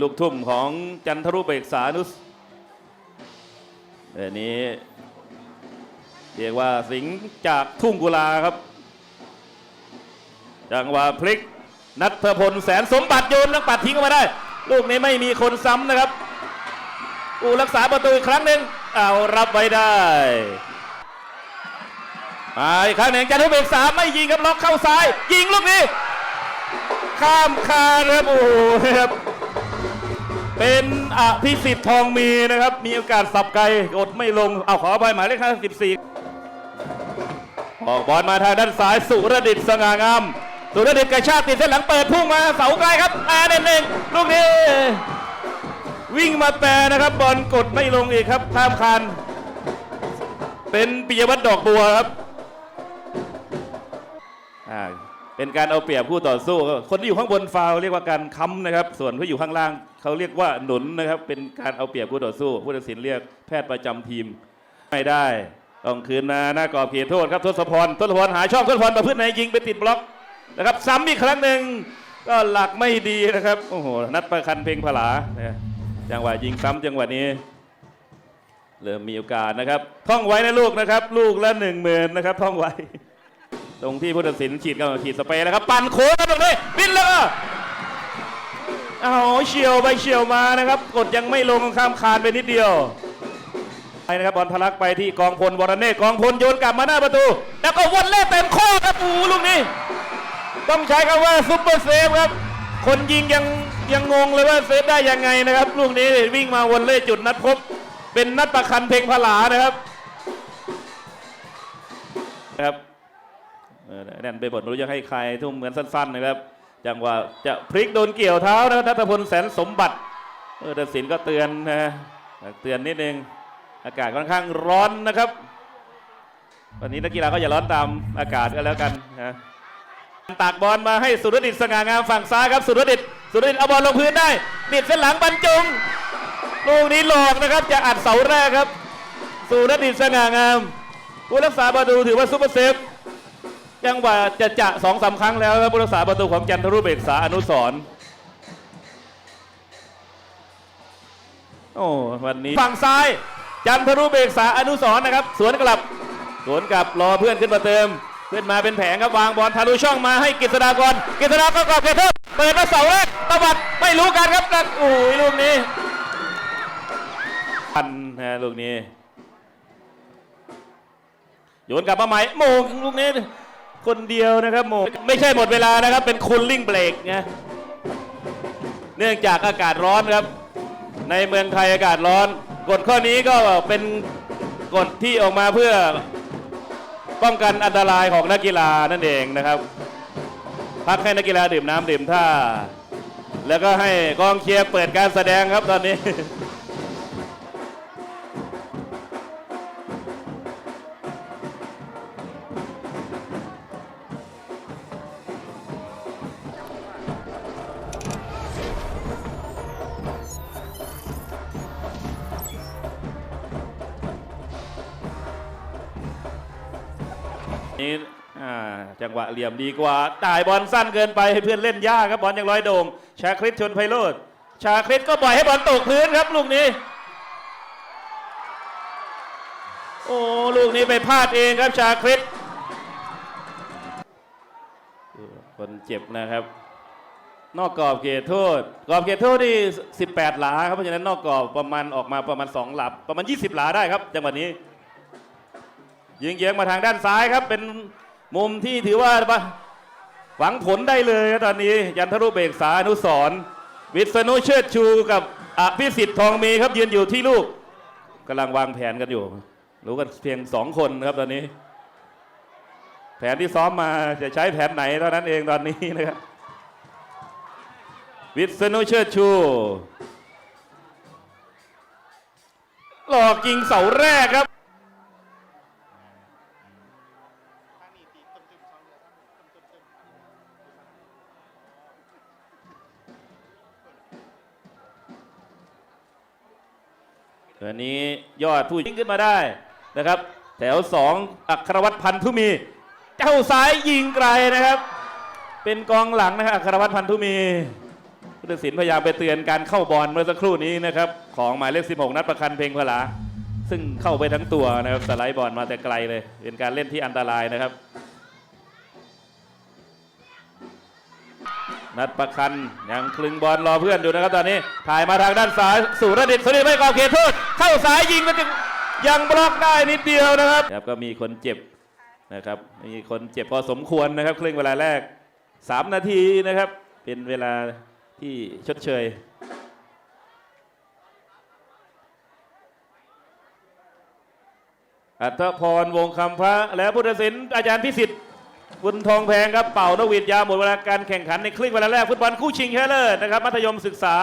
ลูกทุ่มของจันทรุปเบกษานุสอันนี้ เรียกว่าสิงจากทุ่งกุลาครับ จังหวะพลิก นัทพลแสนสมบัติโยนแล้วปัดทิ้งออกมาได้ ลูกนี้ไม่มีคนซ้ำนะครับ อูรักษาประตูอีกครั้งหนึ่งเอารับไว้ได้มาอีกครั้งหนึ่งจันทรุเบกษาไม่ยิงครับล็อกเข้าซ้าย ยิงลูกนี้ข้ามคาครับโอ้โหครับ เป็นอภิสิทธิ์ทองมีนะครับ มีโอกาสสับไกลกดไม่ลง เอาขอไปหมายเลข54ออกบอลมาทางด้านซ้ายสุรดิตสง่างาม สุรดิตกระชากติดเส้นหลังเปิดพุ่งมาเสาไกลครับอาเน่นเองลูกนี้ วิ่งมาแปรนะครับ บอลกดไม่ลงอีกครับข้ามคานเป็นปิยวัฒน์ดอกบัวครับอ่า เป็นการเอาเปรียบผู้ต่อสู้ คนที่อยู่ข้างบนฟาวเรียกว่าการค้ำนะครับ ส่วนผู้อยู่ข้างล่างเขาเรียกว่าหนุนนะครับ เป็นการเอาเปรียบผู้ต่อสู้ ผู้ตัดสินเรียกแพทย์ประจำทีม ไม่ได้ต้องคืนมาหน้ากรอบเขตโทษครับทศพรทศพรหาช่องทศพรประพฤติไหนยิงไปติดบล็อกนะครับซ้ำอีกครั้งหนึ่งก็หลักไม่ดีนะครับโอ้โหนัดประคันเพลงผลานะจังหวะยิงซ้ำจังหวะนี้เริ่มมีโอกาสนะครับ ท่องไว้นะลูกนะครับ ลูกละหนึ่งหมื่นนะครับ ท่องไว้ ตรงที่ผู้ตัดสินฉีดกับฉีดสเปรย์นะครับ ปั่นโค้งตรงนี้บินแล้วก็เอาเฉียวไปเฉียวมานะครับ กดยังไม่ลงข้ามคานไปนิดเดียวไปนะครับบอลทะลักไปที่กองพลวรเนศกองพลโยนกลับมาหน้าประตู แล้วก็วนเล่เต็มข้อครับอูลูกนี้ ต้องใช้คำว่าซุปเปอร์เซฟครับ คนยิงยังยังงงเลยว่าเซฟได้ยังไงนะครับ ลูกนี้วิ่งมาวนเล่จุดนัดพบ เป็นนัดประคันเพลงพลานะครับนะครับ แน่นไปหมดไม่รู้จะให้ใครทุ่มเหมือนสั้นๆนะครับจังหวะจะพลิกโดนเกี่ยวเท้านะครับนัทพลแสนสมบัติเออตัดสินก็เตือนนะเตือนนิดนึงอากาศค่อนข้างร้อนนะครับ วันนี้นักกีฬาก็อย่าร้อนตามอากาศก็แล้วกันนะตากบอลมาให้สุรดิตสง่างามฝั่งซ้ายครับสุรดิตสุรดิตเอาบอลลงพื้นได้ดิดเส้นหลังบรรจงลูกนี้หลอกนะครับจะอัดเสาแรกครับสุรดิตสง่างามผู้รักษาประตูถือว่าซุปเปอร์เซฟ ยังว่าจะจะสองสามครั้งแล้วครับผู้รักษาประตูของจันทรุเบกษาอนุสรณ์โอ้วันนี้ฝั่งซ้าย จันทรุเบกษาอนุสรณ์นะครับ สวนกลับ สวนกลับรอเพื่อนขึ้นมาเติมขึ้นมาเป็นแผงครับวางบอลทะลุช่องมาให้กฤษฎากรกฤษฎากรกอบเกตเตอร์เปิดมาเสาแรกตวัดไม่รู้กันครับนักโอ้ยลูกนี้พันนะลูกนี้โยนกลับมาใหม่โมงลูกนี้ คนเดียวนะครับโมไม่ใช่หมดเวลานะครับ เป็นคูลลิ่งเบรกไงเนื่องจากอากาศร้อนครับ ในเมืองไทยอากาศร้อน กฎข้อนี้ก็เป็นกฎที่ออกมาเพื่อป้องกันอันตรายของนักกีฬานั่นเองนะครับ พักให้นักกีฬาดื่มน้ำดื่มท่า แล้วก็ให้กองเชียร์เปิดการแสดงครับตอนนี้ จังหวะเหลี่ยมดีกว่าจ่ายบอลสั้นเกินไปให้เพื่อนเล่นยากครับบอลยังร้อยโดงชาคริตชนไพโรธชาคริตก็ปล่อยให้บอลตกพื้นครับลูกนี้ โอ้ลูกนี้ไปพลาดเองครับชาคริตคนเจ็บนะครับ นอกกรอบเขตโทษกรอบเขตโทษนี่18 หลาครับเพราะฉะนั้นนอกกรอบประมาณออกมาประมาณ 2 หลับประมาณ 20 หลาได้ครับจังหวะนี้ยิงเยียงมาทางด้านซ้ายครับเป็น มุมที่ถือว่าหวังผลได้เลยครับตอนนี้ ยันทรุเบกษาอนุสรวิษณุเชิดชูกับอภิสิทธิ์ทองมีครับยืนอยู่ที่ลูกกำลังวางแผนกันอยู่ รู้กันเพียงสองคนครับตอนนี้ แผนที่ซ้อมมาจะใช้แผนไหนเท่านั้นเองตอนนี้นะครับวิษณุเชิดชู หลอกยิงเสาแรกครับ วันนี้ยอดผู้ยิงขึ้นมาได้นะครับ แถวสองอัครวัตรพันธุมี เจ้าซ้ายยิงไกลนะครับ เป็นกองหลังนะครับอัครวัตรพันธุมีตัดสินพยายามไปเตือนการเข้าบอลเมื่อสักครู่นี้นะครับ ของหมายเลข 16 นัดประคันเพลงพลาซึ่งเข้าไปทั้งตัวนะครับสไลด์บอลมาแต่ไกลเลย เป็นการเล่นที่อันตรายนะครับ นัดประคันยังคลึงบอลรอเพื่อนอยู่นะครับตอนนี้ถ่ายมาทางด้านซ้ายสุรดิตสุรดิตไม่กอบเขตโทษเข้าสายยิงก็ยังบล็อกได้นิดเดียวนะครับครับก็มีคนเจ็บนะครับมีคนเจ็บพอสมควรนะครับ ครึ่งเวลาแรก 3 นาทีนะครับ เป็นเวลาที่ชดเชยอัตพรวงคำพระและพุทธศิลป์อาจารย์พิสิทธิ์ บุญทองแพงครับเป่านกหวีดยาวหมดเวลาการแข่งขันในครึ่งเวลาแรกฟุตบอลคู่ชิงชนะเลิศนะครับมัธยมศึกษา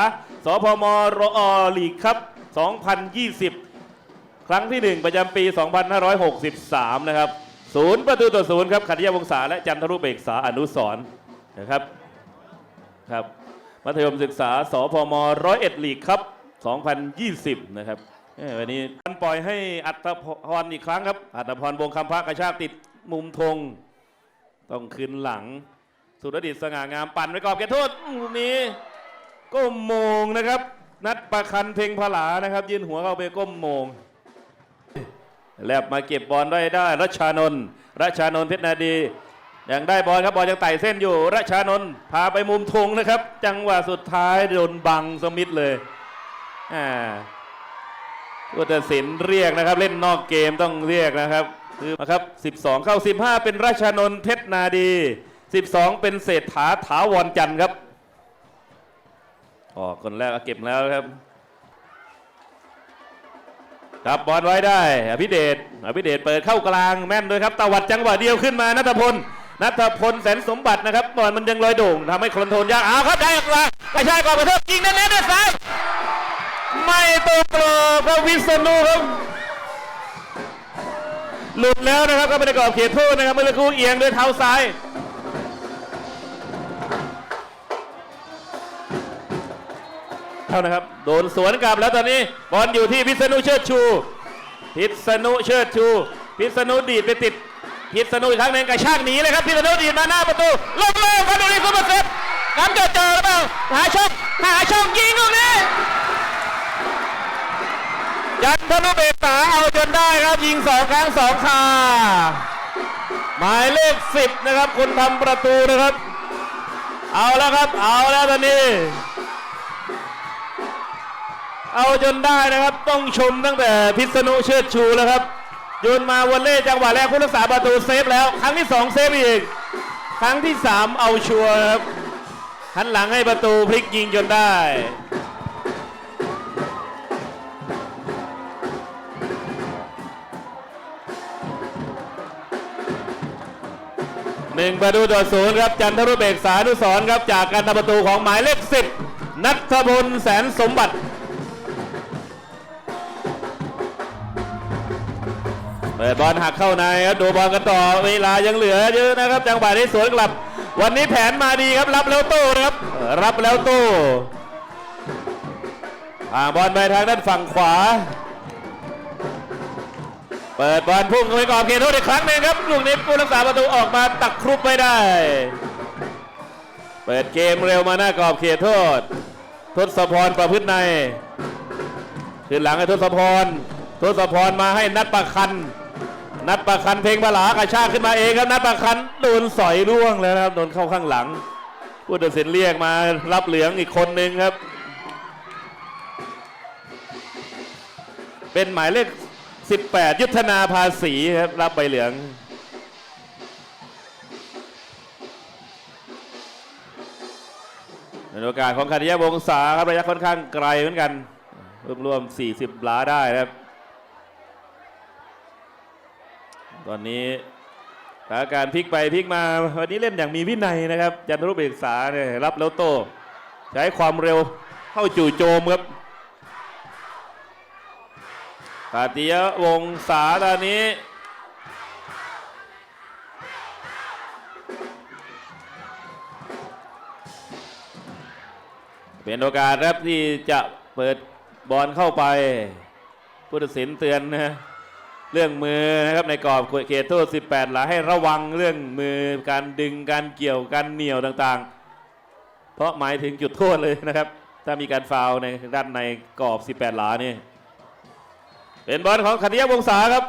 สพมรอลีกครับ 2020 ครั้งที่ 1 ประจำปี 2563 นะครับศูนย์ประตูต่อศูนย์ครับขัตยาวงศาและจันทรุเบกษาอนุสรนะครับครับ มัธยมศึกษา สพมร้อยเอ็ดลีกครับ 2020 นะครับวันนี้ปล่อยให้อัตพรอีกครั้งครับ อัตพรวงคำพระกระชากติดมุมธง ต้องคืนหลัง สุรดิตสง่างามปั่นไปกรอบเขตโทษมุมนี้ก้มโมงนะครับ นัดประคันเพลงพลานะครับ ยืนหัวเข้าไปก้มโมง แลบมาเก็บบอลได้ได้รัชานนท์รัชานนท์เพชรนาดียังได้บอลครับบอลยังไต่เส้นอยู่รัชานนท์พาไปมุมธงนะครับ จังหวะสุดท้ายโดนบังสมิธเลยอ่าผู้ตัดสินเรียกนะครับ เล่นนอกเกมต้องเรียกนะครับ คือนะครับ 12 เข้า 15 เป็นรัชานนท์เพชรนาดี 12 เป็นเศรษฐาถาวรจันทร์ครับออกคนแรกเก็บแล้วครับครับบอลไว้ได้อภิเดชอภิเดชเปิดเข้ากลางแม่นด้วยครับตวัดจังหวะเดียวขึ้นมานัทพลนัทพลแสนสมบัตินะครับบอลมันยังลอยโด่งทำให้คอนโทรลยากเอาครับได้กลางกระชากก่อนกระเทิบยิงแน่ๆด้วยซ้ายไม่ตกกรอบครับวิษณุครับ หลุดแล้วนะครับก็ไม่ได้กรอบเขตโทษนะครับเมื่อสักครู่เอียงด้วยเท้าซ้ายเท่านะครับโดนสวนกลับแล้วตอนนี้บอลอยู่ที่พิษณุเชิดชู พิษณุเชิดชู พิษณุดีดไปติด พิษณุอีกครั้งหนึ่งกระชากหนีเลยครับพิษณุดีดมาหน้าประตูลงเลยครับดูนี่ซุปเปร์เซฟน้ำเจอเจอหรือเปล่าหาช่องหาช่องยิงลูกนี้ยันทนุเบกษาเอาจน ได้ครับยิงสองครั้งสองคาหมายเลขสิบนะครับคนทำประตูนะครับ เอาแล้วครับ เอาแล้วตอนนี้ เอาจนได้นะครับ ต้องชมตั้งแต่พิษณุเชิดชูแล้วครับโยนมาวอลเล่จังหวะแรกผู้รักษาประตูเซฟแล้ว ครั้งที่สองเซฟอีก ครั้งที่สามเอาชัวร์ครับหันหลังให้ประตูพลิกยิงจนได้ หนึ่งประตูต่อศูนย์ครับจันทรุเบกษานุสรครับจากการทำประตูของหมายเลขสิบนัทพลแสนสมบัติเปิดบอลหักเข้าในครับดูบอลกันต่อเวลายังเหลือเยอะนะครับ จังหวะนี้สวนกลับ วันนี้แผนมาดีครับรับแล้วโต้นะครับ รับแล้วโต้อ่างบอลไปทางด้านฝั่งขวา เปิดบอลพุ่งเข้าไปก่อนเขตโทษอีกครั้งหนึ่งครับลูกนี้ผู้รักษาประตูออกมาตักครุบไม่ได้ เปิดเกมเร็วมาหน้ากรอบเขตโทษ ทศพรประพฤติในขึ้นหลังให้ทศพรทศพรมาให้นัดประคัน นัดประคันเพลงบาลากระชากขึ้นมาเองครับนัดประคันโดนสอยร่วงแล้วครับโดนเข้าข้างหลังผู้ตัดสินเรียกมารับเหลืองอีกคนหนึ่งครับ เป็นหมายเลข 18 ยุทธนาภาษีครับรับใบเหลืองเป็นโอกาสของคาริยะวงศาครับระยะค่อนข้างไกลเหมือนกัน รวมรวมๆ40หลาได้นะครับ ตอนนี้สถานการณ์พลิกไปพลิกมาวันนี้เล่นอย่างมีวินัยนะครับ จันทรุเบกษาเนี่ยรับแล้วโต ใช้ความเร็วเข้าจู่โจมครับาติยวงศาตอนนี้ เป็นโอกาสครับที่จะเปิดบอลเข้าไปผู้ตัดสินเตือนนะเรื่องมือนะครับในกรอบเขตโทษ 18 หลาให้ระวังเรื่องมือการดึงการเกี่ยวการเหนี่ยวต่างๆ เพราะหมายถึงจุดโทษเลยนะครับ ถ้ามีการฟาวในด้านในกรอบ 18 หลานี่ เป็นบอลของขันยะวงศาครับ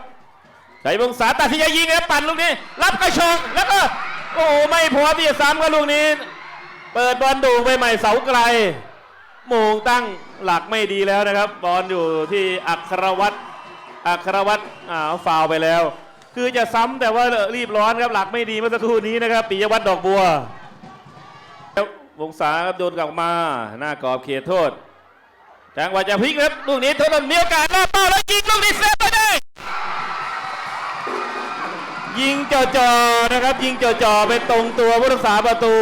ไก่วงศาตัดที่จะยิงครับปั่นลูกนี้ รับกระชอกแล้วก็โอ้ไม่พอที่จะซ้ำกับลูกนี้ เปิดบอลดูไปใหม่เสาไกลโมงตั้งหลักไม่ดีแล้วนะครับ บอลอยู่ที่อัครวัตรอัครวัตรอ้าวฟาวไปแล้ว คือจะซ้ำแต่ว่ารีบร้อนครับหลักไม่ดีเมื่อสักครู่นี้นะครับปิยวัฒน์ดอกบัวววงศาครับโดนกลับมาหน้ากรอบเขตโทษ จังหวะจะพลิกครับลูกนี้ทดลองมีโอกาสล่าเป้าแล้วยิงลูกนี้เซฟไปได้ ยิงจ่อนะครับ ยิงจ่อๆไปตรงตัวผู้รักษาประตู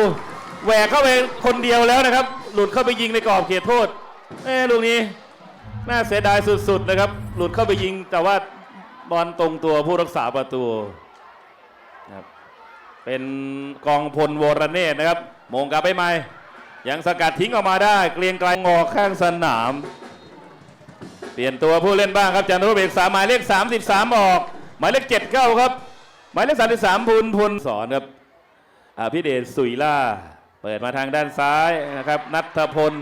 แหวกเข้าไปคนเดียวแล้วนะครับ หลุดเข้าไปยิงในกรอบเขตโทษเอ้ลูกนี้น่าเสียดายสุดๆนะครับ หลุดเข้าไปยิงแต่ว่าบอลตรงตัวผู้รักษาประตูนะครับเป็นกองพลวรเนตรนะครับ มงกลับไปใหม่ ยังสกัดทิ้งออกมาได้ เกรียงไกลงอข้างสนาม เปลี่ยนตัวผู้เล่นบ้างครับจันทรุเบกษาหมายเลข 33 ออก หมายเลข7เข้าครับ หมายเลข 33พุนพุนสอนครับอภิเดชสุยล่า เปิดมาทางด้านซ้ายนะครับนัทพล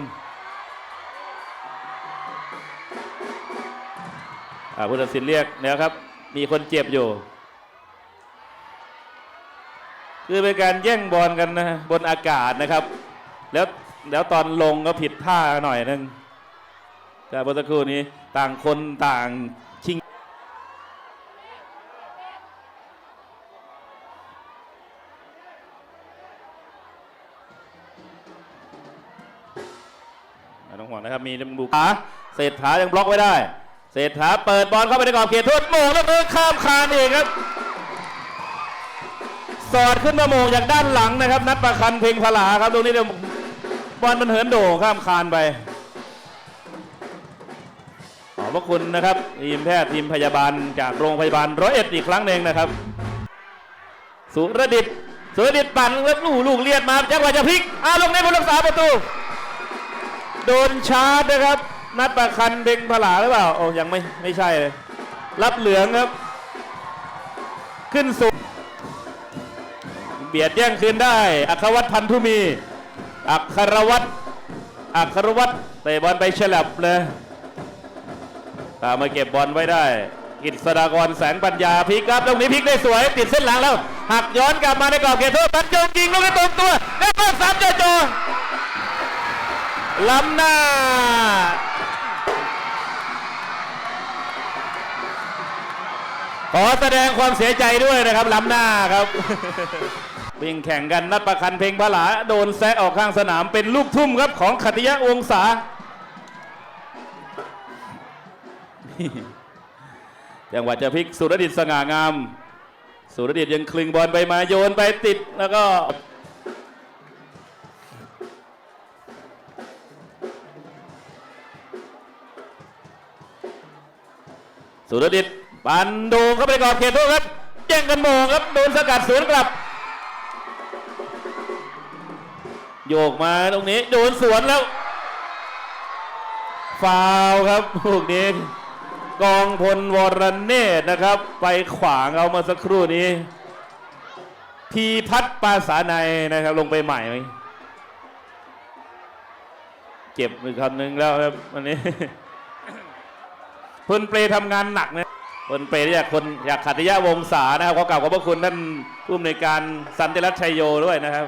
อ่าผู้ตัดสินเรียกแล้วครับ มีคนเจ็บอยู่ คือเป็นการแย่งบอลกันนะบนอากาศนะครับ แล้วแล้วตอนลงก็ผิดท่าหน่อยนึงแต่เมื่อสักครู่นี้ต่างคนต่างชิงต้องห่วงนะครับ มีบุกขาเศรษฐายังบล็อกไว้ได้ เศรษฐาเปิดบอลเข้าไปในกรอบเขตโทษโมงแล้วมือข้ามคานเองครับสอดขึ้นมาโมงจากด้านหลังนะครับ นัดประคันเพลงพลาครับตรงนี้เดี๋ยว บอลมันเหินโด่ข้ามคานไป ขอบพระคุณนะครับทีมแพทย์ทีมพยาบาลจากโรงพยาบาลร้อยเอ็ดอีกครั้งหนึ่งนะครับ สุรดิตสุรดิตปั่นแล้วลูกลูกเลียดมาจังหวะจะพลิกอ้าวลงในผู้รักษาประตู โดนชาร์จนะครับ นัดประคันเพ็งผลาหรือเปล่าโอ้ยังไม่ไม่ใช่เลยรับเหลืองครับ ขึ้นสูงเบียดแย่งคืนได้ อัควัตพันธุมี อัครวัตรอัครวัตรเตะบอลไปฉลับเลยตามมาเก็บบอลไว้ได้กิตสดากรแสงปัญญาพลิกครับตรงนี้พลิกได้สวย ติดเส้นหลังแล้วหักย้อนกลับมาในกรอบเขตโทษตันจงยิงลูกนี้ตรงตัวแล้วก็สามเจโจล้ำหน้าขอแสดงความเสียใจด้วยนะครับล้ำหน้าครับ วิ่งแข่งกันนัดประคันเพลงพระลาโดนแซะออกข้างสนามเป็นลูกทุ่มครับของขัตติยะวงศา จังหวะจะพลิกสุรดิตสง่างาม สุรดิตยังคลึงบอลไปมาโยนไปติดแล้วก็สุรดิตปันดงเข้าไปกรอบเขตโทษครับแย่งกันโมงครับโดนสกัดสวนกลับ โยกมาตรงนี้โดนสวนแล้ว ฟาวครับลูกนี้กองพลวรเนตรนะครับ ไปขวางเอามาสักครู่นี้พีพัฒน์ปราสาในนะครับ ลงไปใหม่เจ็บอีกคนนึงแล้วครับวันนี้พลเปรทำงานหนักนะพลเปรอยากคนอยากขัตยะวงศานะครับขอกล่าวขอบพระคุณท่านผู้อำนวยการสันติรัตน์ชัยโยด้วยนะครับ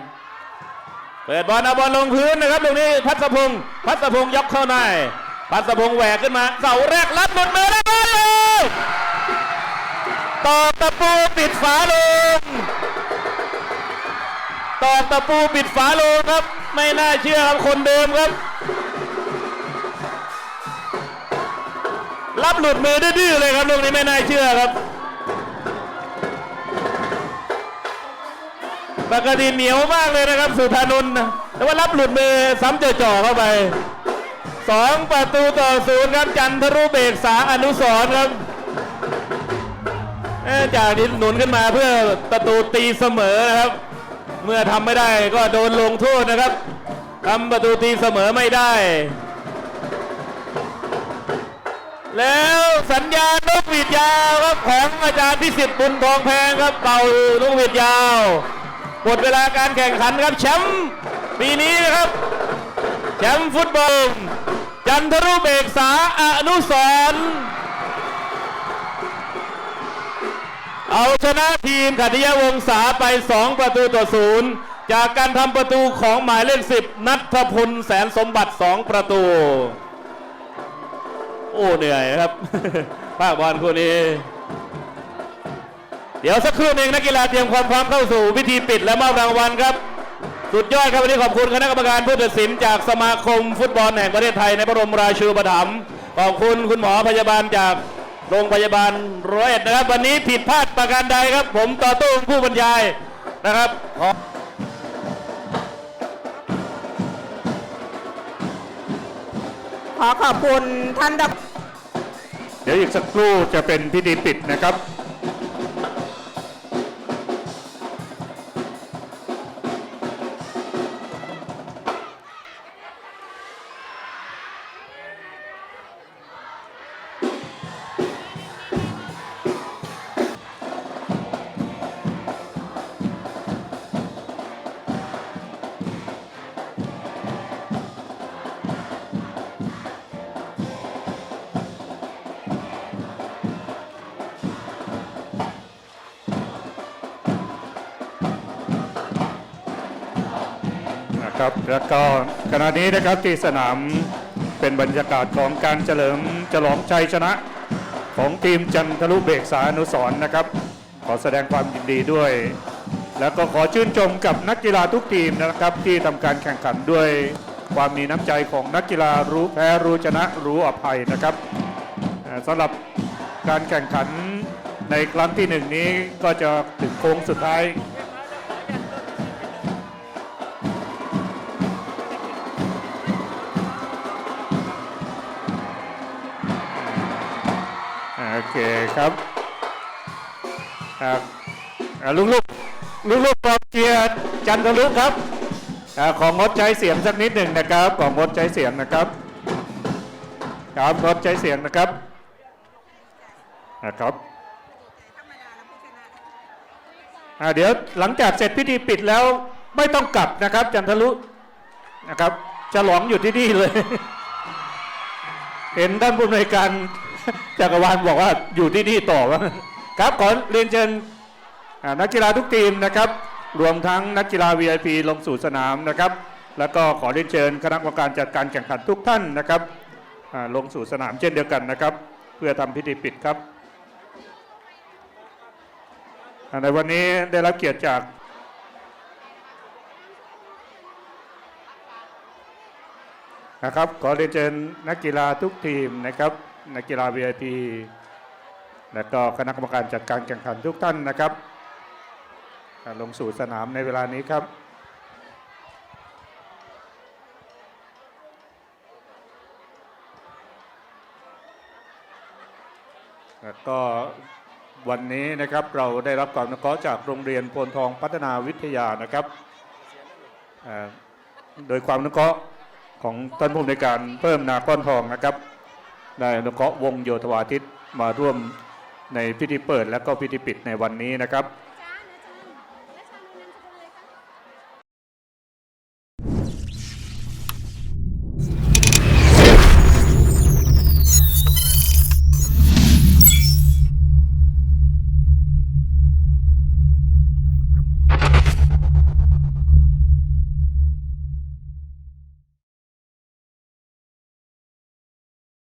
เปิดบอลเอาบอลลงพื้นนะครับตรงนี้พัสพงศ์พัสพงศ์ยกเข้าในพัสพงศ์แหวกขึ้นมาเสาแรกรับหมดมือแล้วบอลเลยตอกตะปูปิดฝาลงตอกตะปูปิดฝาลงครับ ไม่น่าเชื่อครับคนเดิมครับ รับหลุดมือดื้อเลยครับลูกนี้ไม่น่าเชื่อครับ ปกติเหนียวมากเลยนะครับ สุธานนท์นะแต่ว่ารับหลุดมือซ้ำจ่อเข้าไปสองประตูต่อศูนย์ครับจันทรุเบกษาอนุสรครับอ้ยจากนี้หนุนขึ้นมาเพื่อประตูตีเสมอนะครับ เมื่อทำไม่ได้ก็โดนลงโทษนะครับทำประตูตีเสมอไม่ได้ แล้วสัญญาณนกหวีดยาวครับของอาจารย์พิสิทธิ์บุญทองแพงครับเป่านกหวีดยาว หมดเวลาการแข่งขันครับแชมป์ปีนี้นะครับแชมป์ฟุตบอลจันทรุเบกษาอนุสรเอาชนะทีมขัตติยวงศาไป 2 ประตูต่อศูนย์จากการทำประตูของหมายเลข10 นัทพลแสนสมบัติ 2 ประตู โอ้ เหนื่อยครับ ภาคบอลคู่นี้ ดี๋ยวสักครู่หนึ่งนักกีฬาเตรียมความพร้อมเข้าสู่พิธีปิดและมอบรางวัลครับ สุดยอดครับวันนี้ขอบคุณคณะกรรมการผู้ตัดสินจากสมาคมฟุตบอลแห่งประเทศไทยในพระบรมราชูปถัมภ์ขอบคุณคุณหมอพยาบาลจากโรงพยาบาลร้อยเอ็ดนะครับ วันนี้ผิดพลาดประการใดครับ ผมต่อตู้ผู้บรรยายนะครับขอขอขอบคุณท่านดับเดี๋ยวอีกสักครู่จะเป็นพิธีปิดนะครับ ครับแล้วก็ขณะนี้นะครับที่สนามเป็นบรรยากาศของการเฉลิมฉลองชัยชนะ ของทีมจันทรุเบกษาอนุสรณ์นะครับ ขอแสดงความยินดีด้วย แล้วก็ขอชื่นชมกับนักกีฬาทุกทีมนะครับ ที่ทำการแข่งขันด้วยความมีน้ำใจของนักกีฬารู้แพ้รู้ชนะรู้อภัยนะครับเอ่อสำหรับการแข่งขันในครั้งที่หนึ่งนี้ก็จะถึงโค้งสุดท้าย เคครับครับลูกลูกลูกลูกๆกองเชียร์จันทรุครับอของงดใช้เสียงสักนิดหนึ่งนะครับของงดใช้เสียงนะครับครับงดใช้เสียงนะครับนะครับอ่าเดี๋ยวหลังจากเสร็จพิธีปิดแล้วไม่ต้องกลับนะครับ จันทรุนะครับฉลองอยู่ที่นี่เลย เห็นท่านผู้อำนวยการ จักรวาลบอกว่าอยู่ที่นี่ต่อวะครับขอเรียนเชิญนักกีฬาทุกทีมนะครับ รวมทั้งนักกีฬา VIP ลงสู่สนามนะครับ แล้วก็ขอเรียนเชิญคณะกรรมการจัดการแข่งขันทุกท่านนะครับลงสู่สนามเช่นเดียวกันนะครับ เพื่อทำพิธีปิดครับในวันนี้ได้รับเกียรติจากนะครับขอเรียนเชิญนักกีฬาทุกทีมนะครับ นักกีฬา VIP และก็คณะกรรมการจัดการแข่งขันทุกท่านนะครับ ลงสู่สนามในเวลานี้ครับแล้วก็วันนี้นะครับเราได้รับความอนุเคราะห์จากโรงเรียนโพนทองพัฒนาวิทยานะครับโดยความอนุเคราะห์ของท่านผู้อำนวยการเพิ่มนาก้อนทองนะครับ ได้อนุเคราะห์วงโยธวาทิตมาร่วมในพิธีเปิดและก็พิธีปิดในวันนี้นะครับ